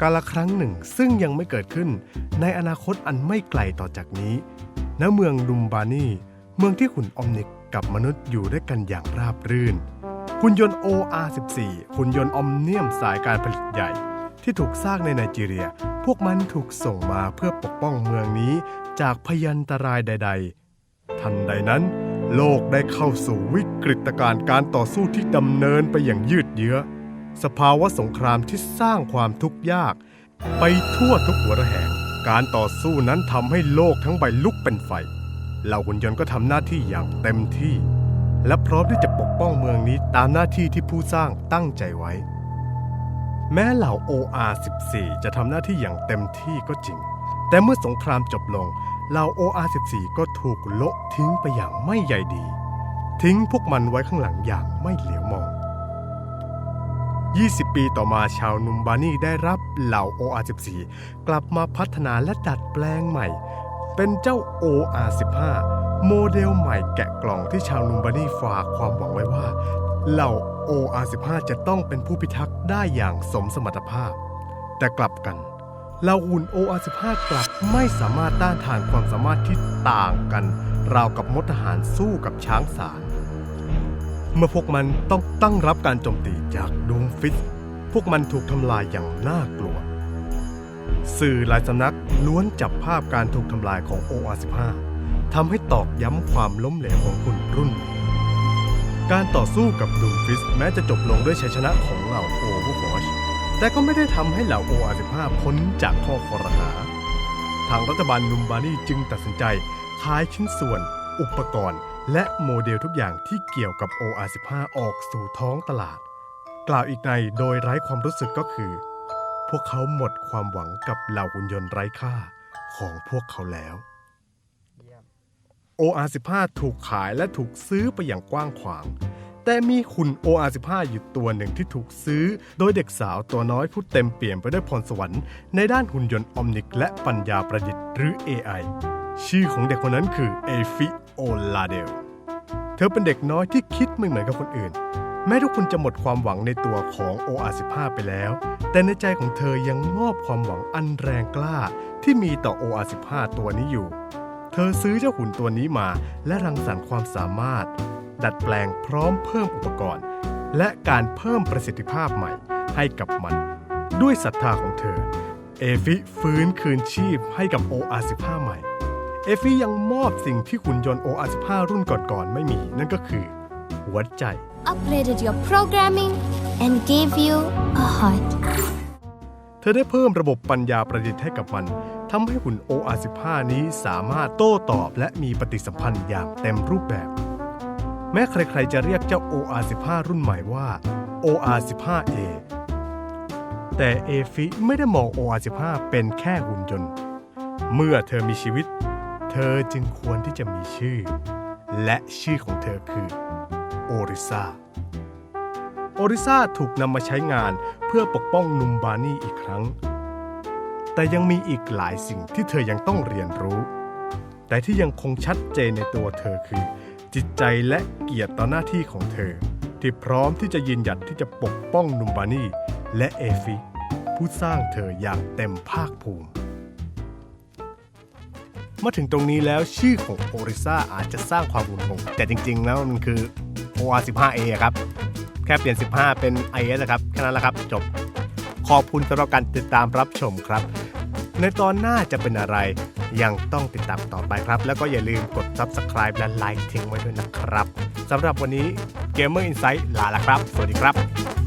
กาลครั้งหนึ่งซึ่งยังไม่เกิดขึ้น ในอนาคตอันไม่ไกลต่อจากนี้ ณ เมืองดุมบานี เมืองที่หุ่นอมนิกกับมนุษย์อยู่ด้วยกันอย่างราบรื่น หุ่นยนต์ OR14 หุ่นยนต์ออมเนียมสายการผลิตใหญ่ ที่ถูกสร้างในไนจีเรีย พวกมันถูกส่งมาเพื่อปกป้องเมืองนี้จากพยันตรายใด ๆ ทันใดนั้น โลกได้เข้าสู่วิกฤตการณ์การต่อสู้ที่ดำเนินไปอย่างยืดเยื้อ สภาวะสงครามที่สร้างความทุกข์ยาก ไปทั่วทุกหัวระแหง การต่อสู้นั้นทำให้โลกทั้งใบลุกเป็นไฟ เหล่าหุ่นยนต์ก็ทำหน้าที่อย่างเต็มที่ และพร้อมที่จะปกป้องเมืองนี้ตามหน้าที่ที่ผู้สร้างตั้งใจไว้ แม้เหล่า OR14 จะทำหน้าที่อย่างเต็มที่ก็จริง แต่เมื่อสงครามจบลง เหล่า OR14 ก็ถูกโละทิ้งไปอย่างไม่ใยดี ทิ้งพวกมันไว้ข้างหลังอย่างไม่เหลียวมอง 20 ปีต่อมาชาวนุมบานีได้รับเหล่า OR14 กลับมาพัฒนาและดัดแปลงใหม่ เป็นเจ้า OR15 โมเดลใหม่แกะกล่องที่ชาวนุมบานีฝากความหวังไว้ว่า เหล่า OR15 จะต้องเป็นผู้พิทักษ์ได้อย่างสมสมรรถภาพ แต่กลับกันเหล่าหุ่น OR15 กลับไม่สามารถต้านทานความสามารถที่ต่างกัน ราวกับมดทหารสู้กับช้างสาร เมื่อพวกมันต้องตั้งรับการโจมตีจากดวงฟิตพวกมันถูกทำลายอย่างน่ากลัว สื่อหลายสำนักล้วนจับภาพการถูกทำลายของ OR15 ทำให้ตอกย้ำความล้มเหลวของหุ่นรุ่นนี้การต่อสู้กับดูมฟิสแม้จะจบลงด้วยชัยชนะของเหล่าโอเวอร์วอชแต่ก็ไม่ได้ทำให้เหล่า OR15 พ้นจากข้อคอรหา ทางรัฐบาลนุมบานีจึงตัดสินใจขายชิ้นส่วน อุปกรณ์ และโมเดลทุกอย่างที่เกี่ยวกับ OR15 ออกสู่ท้องตลาด กล่าวอีกในโดยไร้ความรู้สึกก็คือ พวกเขาหมดความหวังกับเหล่าหุ่นยนต์ไร้ค่าของพวกเขาแล้ว OR15 ถูกขายและถูกซื้อไปอย่างกว้างขวาง แต่มีหุ่น OR15 อยู่ตัวหนึ่งที่ถูกซื้อ โดยเด็กสาวตัวน้อยผู้เต็มเปี่ยมไปด้วยพรสวรรค์ในด้านหุ่นยนต์ออมนิกและปัญญาประดิษฐ์หรือ AI ชื่อของเด็กคนนั้นคือเอฟิโอลาเดล ธอเป็นเด็กน้อยที่คิดไม่เหมือนกับคนอื่น แม้ทุกคนจะหมดความหวังในตัวของ OR15 ไปแล้ว แต่ในใจของเธอยังมอบความหวังอันแรงกล้าที่มีต่อ OR15 ตัวนี้อยู่ เธอซื้อเจ้าหุ่นตัวนี้มา และรังสรรค์ความสามารถ ดัดแปลงพร้อมเพิ่มอุปกรณ์ และการเพิ่มประสิทธิภาพใหม่ให้กับมัน ด้วยศรัทธาของเธอ เอฟิฟื้นคืนชีพให้กับ OR15 ใหม่ เอฟิยังมอบสิ่งที่หุ่นยนต์ OR15 รุ่นก่อนๆไม่มี นั่นก็คือหัวใจ upgraded your programming and gave you a heart. เธอได้เพิ่มระบบปัญญาประดิษฐ์ให้กับมันทำให้หุ่น OR15 นี้สามารถโต้ตอบและมีปฏิสัมพันธ์อย่างเต็มรูปแบบ แม้ใครๆจะเรียกเจ้า OR15 รุ่นใหม่ว่า OR15A แต่เอฟิไม่ได้มอง OR15 เป็นแค่หุ่นยนต์ เมื่อเธอมีชีวิต เธอจึงควรที่จะมีชื่อ และชื่อของเธอคือโอริซาโอริซาถูกนำมาใช้งานเพื่อปกป้องนุมบานีอีกครั้ง แต่ยังมีอีกหลายสิ่งที่เธอยังต้องเรียนรู้ แต่ที่ยังคงชัดเจนในตัวเธอคือ จิตใจและเกียรติต่อหน้าที่ของเธอ ที่พร้อมที่จะยืนหยัดที่จะปกป้องนุมบานีและเอฟิผู้สร้างเธออย่างเต็มภาคภูมิ มาถึงตรงนี้แล้วชื่อของโอริซ่าอาจจะสร้างความหุนงงแต่จริง ๆ แล้วมันคือ OR15A ครับ แค่เปลี่ยน 15 เป็น IS นะครับแค่นั้นแหละครับ จบ ขอบคุณสำหรับการติดตามรับชมครับ ในตอนหน้าจะเป็นอะไรยังต้องติดตามต่อไปครับ แล้วก็อย่าลืมกด Subscribe และไลค์ทิ้งไว้ด้วยนะครับสำหรับวันนี้ Gamer Insight ลาละครับ สวัสดีครับ